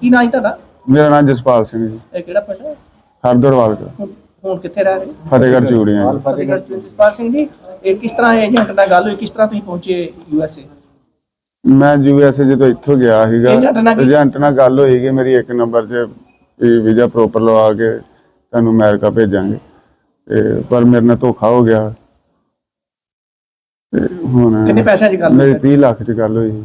ਕੀ ਨਾਂ ਹੈ ਤੁਹਾਡਾ? ਮੇਰਾ ਨਾਮ ਜਸਪਾਲ ਸਿੰਘ ਜੀ। ਇਹ ਕਿਹੜਾ ਪਿੰਡ ਹੈ? ਹਰਦਰਵਾਲ ਦਾ ਹੁਣ ਹੁਣ ਕਿੱਥੇ ਰਹਿ ਰਹੇ ਫਤਿਹਗੜ੍ਹ ਚੂੜੀਆਂ ਜੀ। ਫਤਿਹਗੜ੍ਹ ਚ ਜਸਪਾਲ ਸਿੰਘ ਜੀ ਇਹ ਕਿਸ ਤਰ੍ਹਾਂ ਏਜੰਟ ਨਾਲ ਗੱਲ ਹੋਈ? ਕਿਸ ਤਰ੍ਹਾਂ ਤੁਸੀਂ ਪਹੁੰਚੇ ਯੂ ਐਸ ਏ? ਮੈਂ ਯੂਐਸਏ ਜਦੋਂ ਇੱਥੋਂ ਗਿਆ ਸੀਗਾ ਏਜੰਟ ਨਾਲ ਕੀ- ਏਜੰਟ ਨਾਲ ਗੱਲ ਹੋਈ ਕਿ ਮੇਰੀ ਇੱਕ ਨੰਬਰ 'ਚ ਵੀਜ਼ਾ ਪ੍ਰੋਪਰ ਲਵਾ ਕੇ ਤੁਹਾਨੂੰ ਅਮਰੀਕਾ ਭੇਜਾਂਗੇ। ਤੇ ਪਰ ਮੇਰੇ ਨਾਲ ਧੋਖਾ ਹੋ ਗਿਆ। ਤੇ ਹੁਣ ਕਿੰਨੇ ਪੈਸਿਆਂ 'ਚ ਗੱਲ ਮੇਰੀ ਹੋਈ 30 ਲੱਖ 'ਚ ਗੱਲ ਹੋਈ। ਸੀ।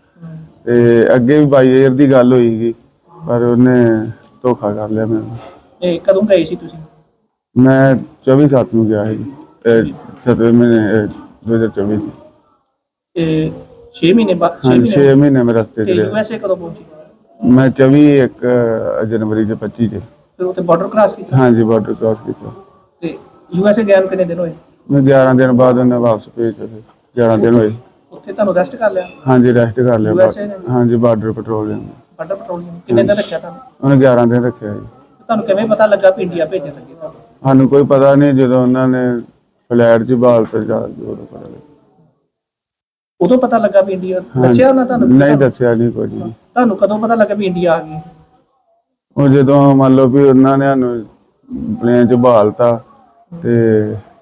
ਤੇ ਅੱਗੇ ਵੀ ਬਾਈ ਏਅਰ ਦੀ ਗੱਲ ਹੋਈ ਸੀ ਪਰ ਉਹਨੇ ਧੋਖਾ ਕਰ ਲਿਆ ਮੈਨੂੰ ਇਹ ਕਦੋਂ ਗਏ ਸੀ ਤੁਸੀਂ? ਮੈਂ 24 ਸੱਤ ਨੂੰ ਗਿਆ ਸੀ 7ਵੇਂ ਮਹੀਨੇ ਅਹ 2024 ਚ। ਇਹ 6 ਮਹੀਨੇ ਬਾਅਦ 6 ਹਾਂਜੀ 6 ਮਹੀਨੇ ਮਹੀਨੇ ਮੈਂ ਰਸਤੇ ਤੇ ਚ ਯੂ ਰਿਹਾ ਐਸ ਏ ਕਦੋਂ ਪਹੁੰਚੇ? ਮੈਂ 24 ਇੱਕ ਅਹ, ਜਨਵਰੀ ਦੇ 25 ਚ ਫਿਰ ਉੱਥੇ ਬਾਰਡਰ ਕ੍ਰਾਸ ਕੀਤਾ? ਹਾਂਜੀ ਬਾਰਡਰ ਕ੍ਰਾਸ ਕੀਤਾ। ਤੇ ਯੂ ਐਸ ਏ ਗਏ ਨੂੰ ਕਿੰਨੇ ਦਿਨ ਹੋਏ? ਮੈਂ 11 ਦਿਨ ਬਾਅਦ ਉਹਨੇ ਵਾਪਸ ਭੇਜ ਦਿੱਤੇ। 11 ਦਿਨ ਹੋਏ। ਉੱਥੇ ਤੁਹਾਨੂੰ ਰੈਸਟ ਕਰ ਲਿਆ? ਹਾਂਜੀ ਰੈਸਟ ਕਰ ਲਿਆ USA ਨੇ? ਹਾਂਜੀ ਬਾਰਡਰ ਪੈਟਰੋਲਿੰਗ ਕਿੰਨੇ ਦਿਨ ਰੱਖਿਆ ਤੁਹਾਨੂੰ? ਉਹਨੇ 11 ਦਿਨ ਰੱਖਿਆ ਜੀ। ਤੁਹਾਨੂੰ ਕਿਵੇਂ ਪਤਾ ਲੱਗਾ ਵੀ ਇੰਡੀਆ ਭੇਜਣ ਲੱਗੇ ਤੁਹਾਨੂੰ? ਸਾਨੂੰ ਕੋਈ ਪਤਾ ਨਹੀਂ ਜਦੋਂ ਉਹਨਾਂ ਨੇ ਫਲੈਟ 'ਚ ਬਾਲ ਤੇ ਜਾ ਉਦੋਂ ਪਤਾ ਲੱਗਾ। ਉਦੋਂ ਪਤਾ ਲੱਗਾ ਵੀ ਇੰਡੀਆ ਦੱਸਿਆ ਉਹਨਾਂ ਤੁਹਾਨੂੰ ਨਹੀਂ ਦੱਸਿਆ ਨਹੀਂ ਕੁਝ ਵੀ। ਤੁਹਾਨੂੰ ਕਦੋਂ ਪਤਾ ਲੱਗਾ ਵੀ ਇੰਡੀਆ ਆ ਗਈ? ਉਹ ਜਦੋਂ ਮੰਨ ਲਓ ਵੀ ਉਹਨਾਂ ਨੇ ਸਾਨੂੰ ਪਲੇਨ 'ਚ ਬਹਾਲਤਾ ਤੇ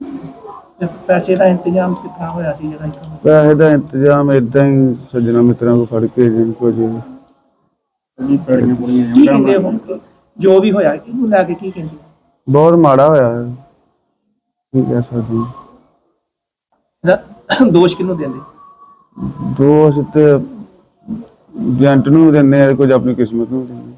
ਤੇ ਪੈਸੇ ਦਾ ਇੰਤਜ਼ਾਮ ਕਿੱਥਾਂ ਹੋਇਆ ਸੀ ਜਿਹੜਾ ਇੱਥੋਂ ਪੈਸੇ ਦਾ ਇੰਤਜ਼ਾਮ ਇਦਾਂ ਹੀ ਸੱਜਣਾ ਮਿੱਤਰਾਂ ਕੋ ਫੜ ਕੇ ਜਿੰਨ ਕੋ ਜੀ ਕੀ ਕਹਿੰਦੇ ਹੁਣ? ਜੋ ਵੀ ਹੋਇਆ ਕਿਹਨੂੰ ਲੈ ਕੇ ਕੀ ਕਹਿੰਦੇ? ਬਹੁਤ ਮਾੜਾ ਹੋਇਆ। ਹੈ। ਕੀ ਕਹਿ ਸਕਦੇ ਹਾਂ। ਇਹਦਾ ਦੋਸ਼ ਕਿਹਨੂੰ ਦਿੰਦੇ? ਦੋਸਤ ਤੇ ਏਜੰਟ ਨੂੰ ਵੀ ਦਿੰਦੇ ਆ ਕੁਝ ਆਪਣੀ ਕਿਸਮਤ ਨੂੰ ਵੀ ਦਿੰਦੇ